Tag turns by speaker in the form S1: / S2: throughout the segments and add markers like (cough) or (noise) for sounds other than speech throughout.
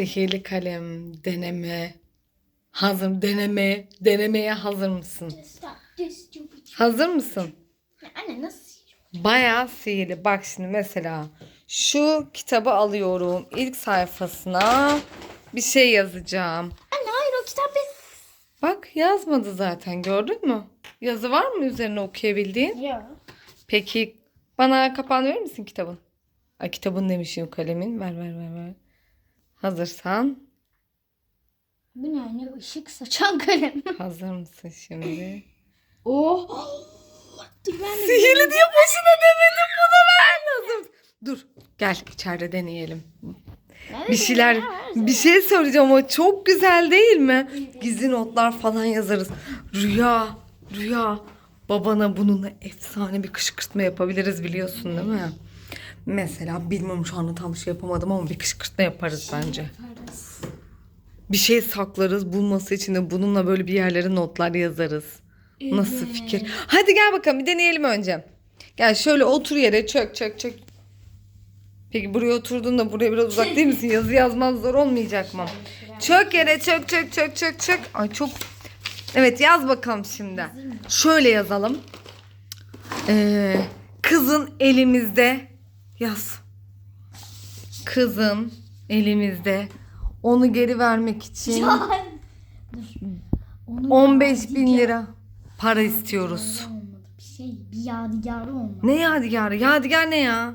S1: Sihirli kalem deneme. Hazır deneme. Denemeye hazır mısın? Hazır mısın?
S2: Anne nasıl?
S1: Bayağı sihirli. Bak şimdi mesela şu kitabı alıyorum. İlk sayfasına bir şey yazacağım.
S2: Anne hayır o kitap benim.
S1: Bak yazmadı zaten gördün mü? Yazı var mı üzerine okuyabildiğin?
S2: Ya.
S1: Peki bana kapağını verir misin kitabın? Ay kitabın demişim kalemin. Ver ver ver ver. Hazırsan
S2: Bu ne anne? Işık saçan kalem. (laughs)
S1: hazır mısın şimdi?
S2: oh. Dur ben de.
S1: Sihirli diye boşuna demedim bunu ben lazım. Dur gel içeride deneyelim. Bir şeyler bir şey soracağım ama çok güzel değil mi? Gizli notlar falan yazarız. Rüya, rüya. Babana bununla efsane bir kışkırtma yapabiliriz biliyorsun değil mi? Mesela bilmiyorum şu anda tam şey yapamadım ama bir kışkırtma yaparız bence.
S2: Yaparız.
S1: Bir şey saklarız bulması için de bununla böyle bir yerlere notlar yazarız. Nasıl fikir? Hadi gel bakalım bir deneyelim önce. Gel şöyle otur yere çök çök çök. Peki buraya oturduğunda buraya biraz uzak değil misin? Yazı yazmaz zor olmayacak mı? Çök yere çök çök çök çök çök. Ay çok... Evet yaz bakalım şimdi. Şöyle yazalım. Ee, kızın elimizde yaz. Kızın elimizde onu geri vermek için
S2: Dur. Onun
S1: 15 bin lira para istiyoruz.
S2: Olmadı bir şey. Bir yadigarı olmadı.
S1: Ne yadigarı? Yadigar ne ya?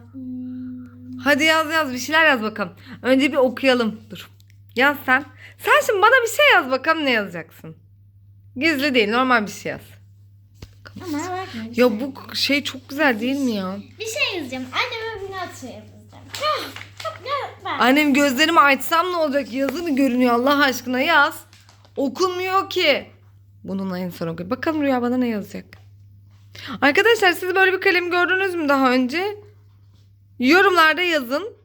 S1: Hadi yaz yaz bir şeyler yaz bakalım. Önce bir okuyalım. Dur. Yaz sen. Sen şimdi bana bir şey yaz bakalım ne yazacaksın? Gizli değil normal bir şey yaz.
S2: Ama bakma. bir
S1: Ya
S2: şey.
S1: bu şey çok güzel değil mi ya?
S2: Bir şey yazacağım. Anneme bak.
S1: Annem gözlerimi açsam ne olacak? Yazı mı görünüyor Allah aşkına yaz. Okunmuyor ki. Bununla en son okuyayım. Bakalım Rüya bana ne yazacak? Arkadaşlar siz böyle bir kalem gördünüz mü daha önce? Yorumlarda yazın.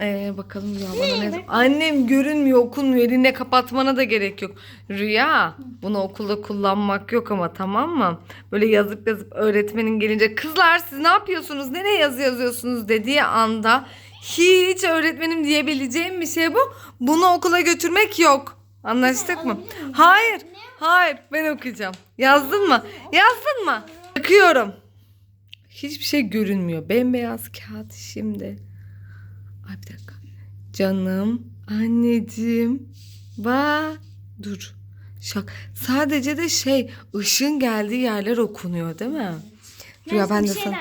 S1: Ee, bakalım Rüya bana ne? Annem görünmüyor okunmuyor. Eline kapatmana da gerek yok. Rüya bunu okulda kullanmak yok ama tamam mı? Böyle yazıp yazıp öğretmenin gelince kızlar siz ne yapıyorsunuz? Nereye yazı yazıyorsunuz dediği anda hiç öğretmenim diyebileceğim bir şey bu. Bunu okula götürmek yok. Anlaştık mı? Hayır. Hayır ben okuyacağım. Yazdın mı? Yazdın mı? Bakıyorum. Hiçbir şey görünmüyor. Bembeyaz kağıt şimdi. Ay bir dakika. Canım, anneciğim. Bak. Dur. Şak. Sadece de şey ışığın geldiği yerler okunuyor değil mi? Rüya ben de sana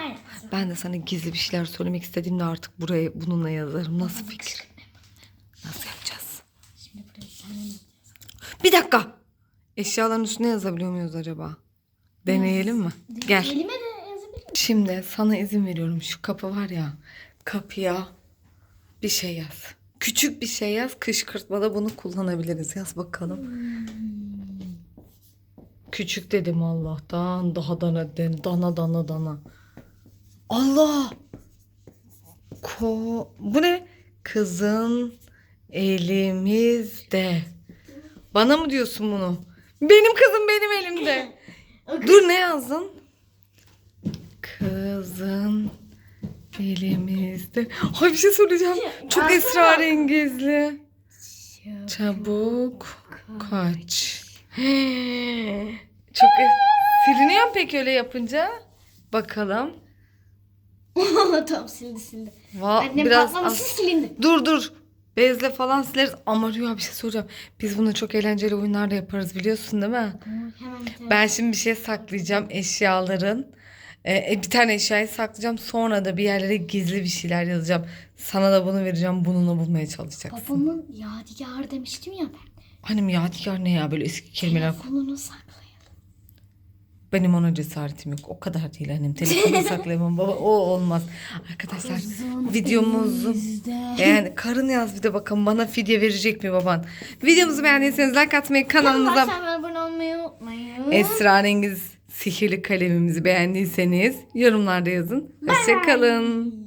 S1: ben de sana gizli bir şeyler söylemek istediğimde artık buraya bununla yazarım. Nasıl fikir? Nasıl yapacağız?
S2: Şimdi buraya. Bir
S1: dakika. Eşyaların üstüne yazabiliyor muyuz acaba? Deneyelim mi? Gel.
S2: Elime de yazabilirim.
S1: Şimdi sana izin veriyorum. Şu kapı var ya. Kapıya bir şey yaz. Küçük bir şey yaz. Kışkırtmada bunu kullanabiliriz. Yaz bakalım. Küçük dedim Allah'tan. Daha dana, dana dana dana. Allah. Ko bu ne? Kızın elimizde. Bana mı diyorsun bunu? Benim kızım benim elimde. (laughs) Dur ne yazdın? Kızın elimizde. Ay bir şey söyleyeceğim. Çok
S2: Yazsana.
S1: esrarengizli. Çabuk kaç. Çok es- siliniyor mu peki öyle yapınca? Bakalım.
S2: tamam sildi sildi.
S1: Va
S2: Annem
S1: biraz
S2: patlamışsın
S1: az-
S2: silindi.
S1: Dur dur. Bezle falan sileriz. Ama Rüya bir şey soracağım. Biz bunu çok eğlenceli oyunlarda yaparız biliyorsun değil mi?
S2: Hemen bir tane.
S1: Ben şimdi bir şey saklayacağım eşyaların. Ee, bir tane eşyayı saklayacağım. Sonra da bir yerlere gizli bir şeyler yazacağım. Sana da bunu vereceğim. Bununla bulmaya çalışacaksın.
S2: Babamın yadigarı demiştim ya ben.
S1: Hanım yadigar ne ya böyle eski kelimeler.
S2: Telefonunu saklayalım.
S1: Benim ona cesaretim yok. O kadar değil annem. Telefonu (laughs) saklayamam baba. O olmaz. Arkadaşlar
S2: Kızın
S1: videomuzu
S2: elimizde.
S1: yani karın yaz bir de bakın bana fidye verecek mi baban? Videomuzu beğendiyseniz like atmayı kanalımıza
S2: Arkadaşlar abone olmayı unutmayın.
S1: esrarengiz sihirli kalemimizi beğendiyseniz yorumlarda yazın. Hoşçakalın.